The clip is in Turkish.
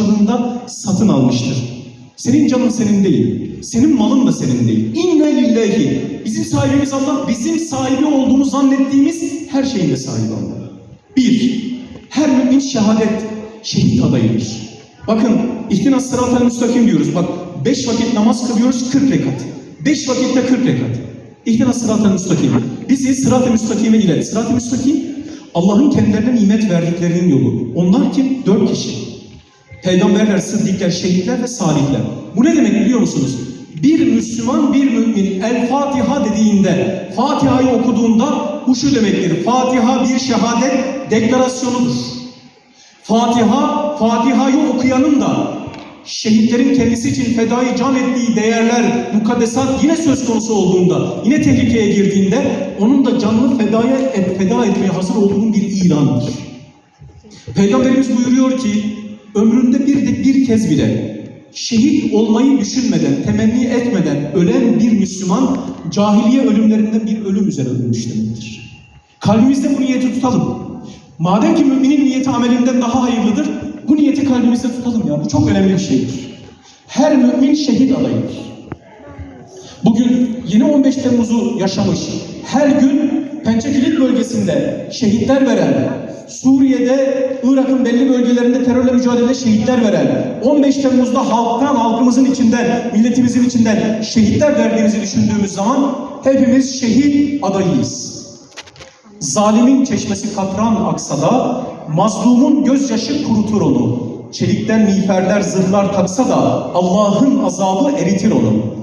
karşılığında satın almıştır. Senin canın senin değil. Senin malın da senin değil. İnne lillahi. Bizim sahibimiz Allah. Bizim sahibi olduğunu zannettiğimiz her şeyin de sahibi Allah. Bir, her mümin şehadet, şehit adayıdır. Bakın, ihtinas sıratel müstakim diyoruz. Bak, beş vakit namaz kılıyoruz, 40 rekat. Beş vakitte 40 rekat. İhtinas sıratel müstakim. Bizi sırat-ı müstakime ilet. Sırat-ı müstakim, Allah'ın kendilerine nimet verdiklerinin yolu. Onlar kim? Dört kişi. Peygamberler, sıddıklar, şehitler ve salihler. Bu ne demek biliyor musunuz? Bir Müslüman, bir mümin El Fatiha dediğinde, Fatiha'yı okuduğunda bu şu demektir. Fatiha bir şehadet deklarasyonudur. Fatiha, Fatiha'yı okuyanın da şehitlerin kendisi için fedai can ettiği değerler, mukaddesat yine söz konusu olduğunda, yine tehlikeye girdiğinde onun da canını fedaya feda etmeye hazır olduğunun bir ilanıdır. Peygamberimiz buyuruyor ki ömründe bir de bir kez bile şehit olmayı düşünmeden, temenni etmeden ölen bir Müslüman cahiliye ölümlerinden bir ölüm üzere ölmüş demektir. Kalbimizde bu niyeti tutalım. Madem ki müminin niyeti amelinden daha hayırlıdır, bu niyeti kalbimizde tutalım ya. Bu çok önemli bir şeydir. Her mümin şehit adayıdır. Bugün yeni 15 Temmuz'u yaşamış, her gün Pençekilit bölgesinde şehitler veren, Suriye'de, Irak'ın belli bölgelerinde terörle mücadelede şehitler veren, 15 Temmuz'da halktan, halkımızın içinden, milletimizin içinden şehitler verdiğimizi düşündüğümüz zaman hepimiz şehit adayıyız. Zalimin çeşmesi katran aksa da, mazlumun gözyaşı kurutur onu. Çelikten miğferler, zırhlar taksa da Allah'ın azabı eritir onu.